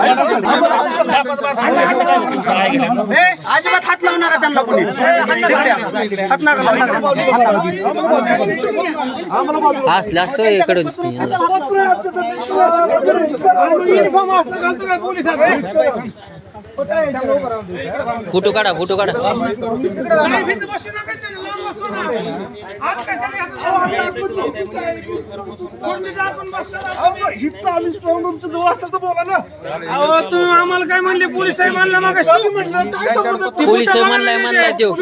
ए, अजिबात हात लावू नका त्यांना कोणी हात नका लावू. असलं असतं इकडून फोटो काढा फोटो काढा अहो, तुम्ही आम्हाला काय म्हणले पोलीस साहेब म्हणलं मग पोलीस म्हणलाय म्हणलाय त्यो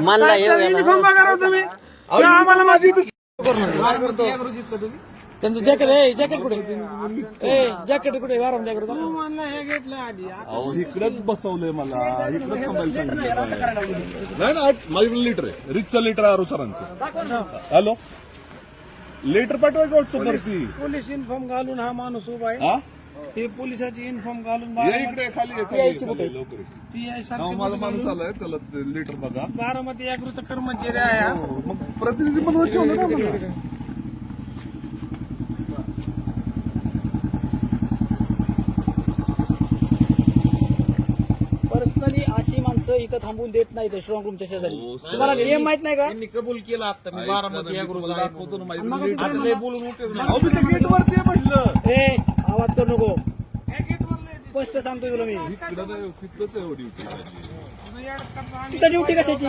म्हणलाय येऊ याला. बघा तुम्ही आम्हाला माझी त्यांचं जॅकेट आहे जॅकेट कुठे? ए जॅकेट कुठे? वारम जॅकेट हे अहो इकडेच बसवलंय मला. इकडेच थांबायला सांगितलं नाही ना माझ्याकडे लिटर आहे. रिक्षा लिटर आहे आरो सरांचं. हॅलो? लेटर पाठवायचं व्हॉट्सअप वरती पोलीस युनिफॉर्म घालून हा माणूस उभा आहे. हा हे पोलिसाची युनिफॉर्म घालून ये इकडे खाली लवकर. पीआय हा, माझा माणूस आलाय त्याला लिटर बघा. बारामती अॅग्रोचा कर्मचारी आहे. हा. मग प्रतिनिधी म्हणून ठेवलं ना मला पर्सनली अशी माणसं इथं थांबून देत नाही स्ट्रॉंग रूमच्या शेजारी. तुम्हाला नियम माहीत नाही का? कबूल केला आता मी बारामती तुला दाखवतो ना माझी. आता बोलून उपयोग मी त्या गेट वरती आहे म्हटलं. ए करू नको. स्पष्ट सांगतोय तुला मी. तिथं ड्युटी कशाची?